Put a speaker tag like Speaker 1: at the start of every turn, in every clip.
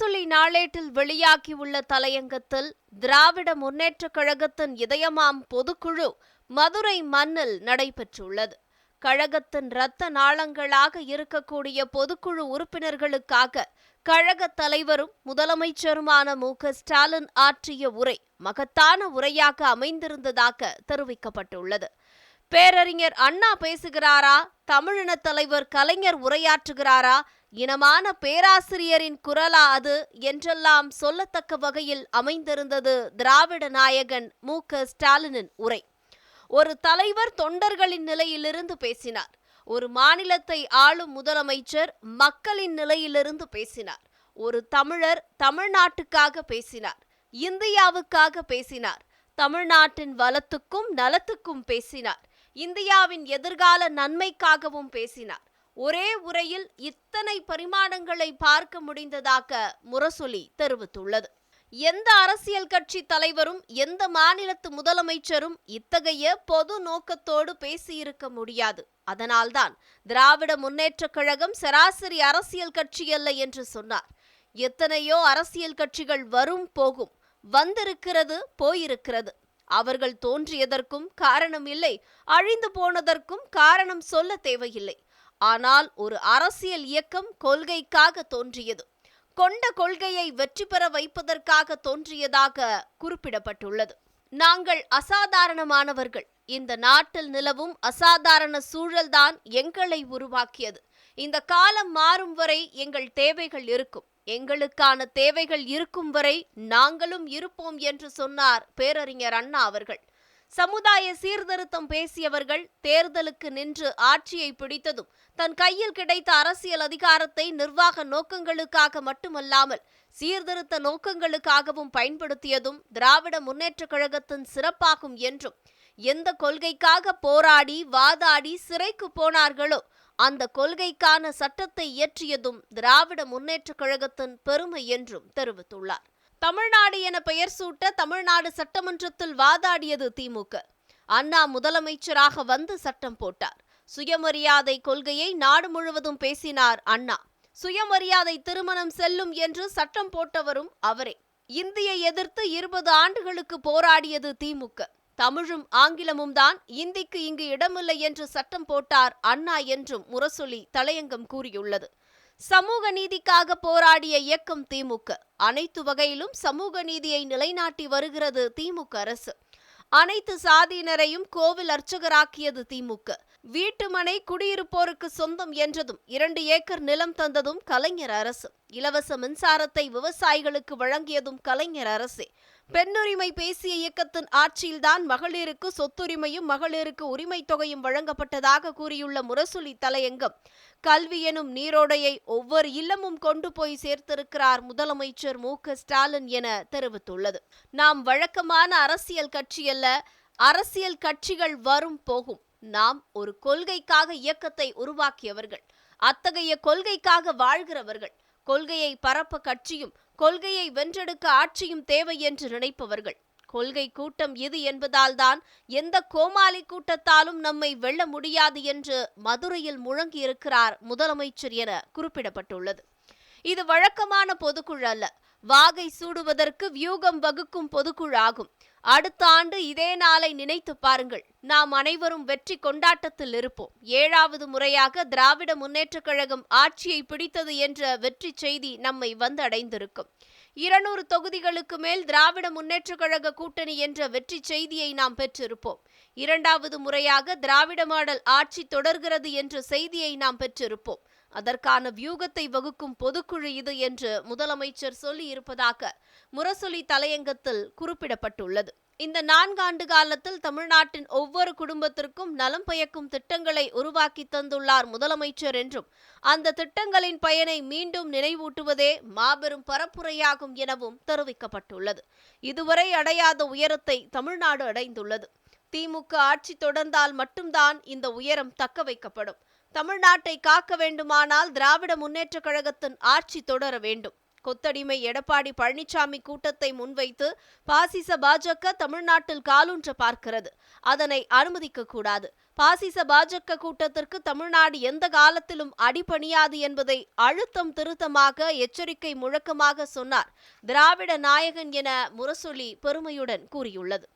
Speaker 1: முரசொலி நாளேட்டில் வெளியாகியுள்ள தலையங்கத்தில் திராவிட முன்னேற்றக் கழகத்தின் இதயமாம் பொதுக்குழு மதுரை மண்ணில் நடைபெற்றுள்ளது. கழகத்தின் இரத்த நாளங்களாக இருக்கக்கூடிய பொதுக்குழு உறுப்பினர்களுக்காக கழக தலைவரும் முதலமைச்சருமான மு. க. ஸ்டாலின் ஆற்றிய உரை மகத்தான உரையாக அமைந்திருந்ததாக தெரிவிக்கப்பட்டுள்ளது. பேரறிஞர் அண்ணா பேசுகிறாரா? தமிழின தலைவர் கலைஞர் உரையாற்றுகிறாரா? இனமான பேராசிரியரின் குரலா அது? என்றெல்லாம் சொல்லத்தக்க வகையில் அமைந்திருந்தது திராவிட நாயகன் மு. க. ஸ்டாலினின் உரை. ஒரு தலைவர் தொண்டர்களின் நிலையிலிருந்து பேசினார். ஒரு மாநிலத்தை ஆளும் முதலமைச்சர் மக்களின் நிலையிலிருந்து பேசினார். ஒரு தமிழர் தமிழ்நாட்டுக்காக பேசினார். இந்தியாவுக்காக பேசினார். தமிழ்நாட்டின் வளத்துக்கும் நலத்துக்கும் பேசினார். இந்தியாவின் எதிர்கால நன்மைக்காகவும் பேசினார். ஒரே உரையில் இத்தனை பரிமாணங்களை பார்க்க முடிந்ததாக முரசொலி தெரிவித்துள்ளது. எந்த அரசியல் கட்சி தலைவரும் எந்த மாநிலத்து முதலமைச்சரும் இத்தகைய பொது நோக்கத்தோடு பேசியிருக்க முடியாது. அதனால்தான் திராவிட முன்னேற்றக் கழகம் சராசரி அரசியல் கட்சி அல்ல என்று சொன்னார். எத்தனையோ அரசியல் கட்சிகள் வரும் போகும் வந்திருக்கிறது போயிருக்கிறது. அவர்கள் தோன்றியதற்கும் காரணம் இல்லை அழிந்து போனதற்கும் காரணம் சொல்ல தேவையில்லை. ஆனால் ஒரு அரசியல் இயக்கம் கொள்கைக்காக தோன்றியது. கொண்ட கொள்கையை வெற்றி பெற வைப்பதற்காக தோன்றியதாக குறிப்பிடப்பட்டுள்ளது. நாங்கள் அசாதாரணமானவர்கள். இந்த நாட்டில் நிலவும் அசாதாரண சூழல்தான் எங்களை உருவாக்கியது. இந்த காலம் மாறும் வரை எங்கள் தேவைகள் இருக்கும். எங்களுக்கான தேவைகள் இருக்கும் வரை நாங்களும் இருப்போம் என்று சொன்னார் பேரறிஞர் அண்ணா அவர்கள். சமுதாய சீர்திருத்தம் பேசியவர்கள் தேர்தலுக்கு நின்று ஆட்சியை பிடித்ததும் தன் கையில் கிடைத்த அரசியல் அதிகாரத்தை நிர்வாக நோக்கங்களுக்காக மட்டுமல்லாமல் சீர்திருத்த நோக்கங்களுக்காகவும் பயன்படுத்தியதும் திராவிட முன்னேற்றக் கழகத்தின் சிறப்பாகும் என்றும் எந்த கொள்கைக்காக போராடி வாதாடி சிறைக்கு போனார்களோ அந்த கொள்கைக்கான சட்டத்தை இயற்றியதும் திராவிட முன்னேற்றக் கழகத்தின் பெருமை என்றும் தெரிவித்துள்ளார். தமிழ்நாடு என பெயர் சூட்ட தமிழ்நாடு சட்டமன்றத்தில் வாதாடியது திமுக. அண்ணா முதலமைச்சராக வந்து சட்டம் போட்டார். சுயமரியாதை கொள்கையை நாடு முழுவதும் பேசினார் அண்ணா. சுயமரியாதை திருமணம் செல்லும் என்று சட்டம் போட்டவரும் அவரே. இந்தியை எதிர்த்து இருபது ஆண்டுகளுக்கு போராடியது திமுக. தமிழும் ஆங்கிலமும் தான் இந்திக்கு இங்கு இடமில்லை என்று சட்டம் போட்டார் அண்ணா என்றும் முரசொலி தலையங்கம் கூறியுள்ளது. சமூக நீதிக்காக போராடிய இயக்கம் திமுக. அனைத்து வகையிலும் சமூக நீதியை நிலைநாட்டி வருகிறது திமுக அரசு. அனைத்து சாதியினரையும் கோவில் அர்ச்சகராக்கியது திமுக. வீட்டுமனை குடியிருப்போருக்கு சொந்தம் என்றதும் இரண்டு ஏக்கர் நிலம் தந்ததும் கலைஞர் அரசு. இலவச மின்சாரத்தை விவசாயிகளுக்கு வழங்கியதும் கலைஞர் அரசே. பெண்ணுரிமை பேசிய இயக்கத்தின் ஆட்சியில்தான் மகளிருக்கு சொத்துரிமையும் மகளிருக்கு உரிமை தொகையும் வழங்கப்பட்டதாக கூறியுள்ள முரசொலி தலையங்கம் கல்வி எனும் நீரோடையை ஒவ்வொரு இல்லமும் கொண்டு போய் சேர்த்திருக்கிறார் முதலமைச்சர் மு. க. ஸ்டாலின் என தெரிவித்துள்ளது. நாம் வழக்கமான அரசியல் கட்சி அல்ல அரசியல் கட்சிகள் வரும் போகும். நாம் ஒரு கொள்கைக்காக இயக்கத்தை உருவாக்கியவர்கள் அத்தகைய கொள்கைக்காக வாழ்கிறவர்கள் கொள்கையை பரப்ப கட்சியும் கொள்கையை வென்றெடுக்க ஆட்சியும் தேவை என்று நினைப்பவர்கள். கொள்கை கூட்டம் இது என்பதால்தான் எந்த கோமாளி கூட்டத்தாலும் நம்மை வெல்ல முடியாது என்று மதுரையில் முழங்கியிருக்கிறார் முதலமைச்சர் என குறிப்பிடப்பட்டுள்ளது. இது வழக்கமான பொதுக்குழு அல்ல. வாகை சூடுவதற்கு வியூகம் வகுக்கும் பொதுக்குழு ஆகும். அடுத்த ஆண்டு இதே நாளை நினைத்து பாருங்கள். நாம் அனைவரும் வெற்றி கொண்டாட்டத்தில் இருப்போம். ஏழாவது முறையாக திராவிட முன்னேற்றக் கழகம் ஆட்சியை பிடித்தது என்ற வெற்றி செய்தி நம்மை வந்து அடைந்திருக்கும் இருநூறு தொகுதிகளுக்கு மேல் திராவிட முன்னேற்றக் கழக கூட்டணி என்ற வெற்றி செய்தியை நாம் பெற்றிருப்போம். இரண்டாவது முறையாக திராவிட மாடல் ஆட்சி தொடர்கிறது என்ற செய்தியை நாம் பெற்றிருப்போம். அதற்கான வியூகத்தை வகுக்கும் பொதுக்குழு இது என்று முதலமைச்சர் சொல்லி இருப்பதாக முரசொலி தலையங்கத்தில் குறிப்பிடப்பட்டுள்ளது. இந்த நான்காண்டு காலத்தில் தமிழ்நாட்டின் ஒவ்வொரு குடும்பத்திற்கும் நலம் பயக்கும் திட்டங்களை உருவாக்கி தந்துள்ளார் முதலமைச்சர் என்றும் அந்த திட்டங்களின் பயனை மீண்டும் நினைவூட்டுவதே மாபெரும் பரப்புரையாகும் எனவும் தெரிவிக்கப்பட்டுள்ளது. இதுவரை அடையாத உயரத்தை தமிழ்நாடு அடைந்துள்ளது. திமுக ஆட்சி தொடர்ந்தால் மட்டும்தான் இந்த உயரம் தக்க வைக்கப்படும். தமிழ்நாட்டை காக்க வேண்டுமானால் திராவிட முன்னேற்றக் கழகத்தின் ஆட்சி தொடர வேண்டும். கொத்தடிமை எடப்பாடி பழனிசாமி கூட்டத்தை முன்வைத்து பாசிச பாஜக தமிழ்நாட்டில் காலூன்ற பார்க்கிறது. அதனை அனுமதிக்க கூடாது. பாசிச பாஜக கூட்டத்திற்கு தமிழ்நாடு எந்த காலத்திலும் அடிபணியாது என்பதை அழுத்தம் திருத்தமாக எச்சரிக்கை முழக்கமாக சொன்னார் திராவிட நாயகன் என முரசொலி பெருமையுடன் கூறியுள்ளது.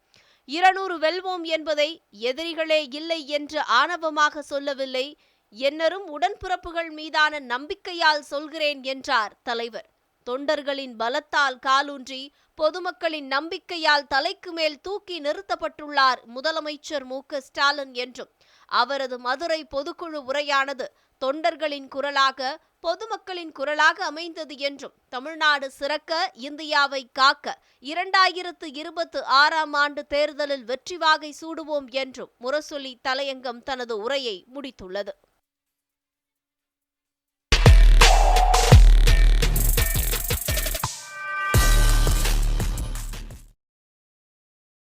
Speaker 1: இருநூறு வெல்வோம் என்பதை எதிரிகளே இல்லை என்று ஆணவமாக சொல்லவில்லை என்னரும் உடன்பிறப்புகள் மீதான நம்பிக்கையால் சொல்கிறேன் என்றார் தலைவர். தொண்டர்களின் பலத்தால் காலூன்றி பொதுமக்களின் நம்பிக்கையால் தலைக்கு மேல் தூக்கி நிறுத்தப்பட்டுள்ளார் முதலமைச்சர் மு. ஸ்டாலின் என்றும். அவரது மதுரை பொதுக்குழு உரையானது தொண்டர்களின் குரலாக பொதுமக்களின் குரலாக அமைந்தது என்றும். தமிழ்நாடு சிறக்க இந்தியாவை காக்க இரண்டாயிரத்து இருபத்து ஆறாம் ஆண்டு தேர்தலில் வெற்றி வாகை சூடுவோம் என்றும் முரசொலி தலையங்கம் தனது உரையை முடித்துள்ளது.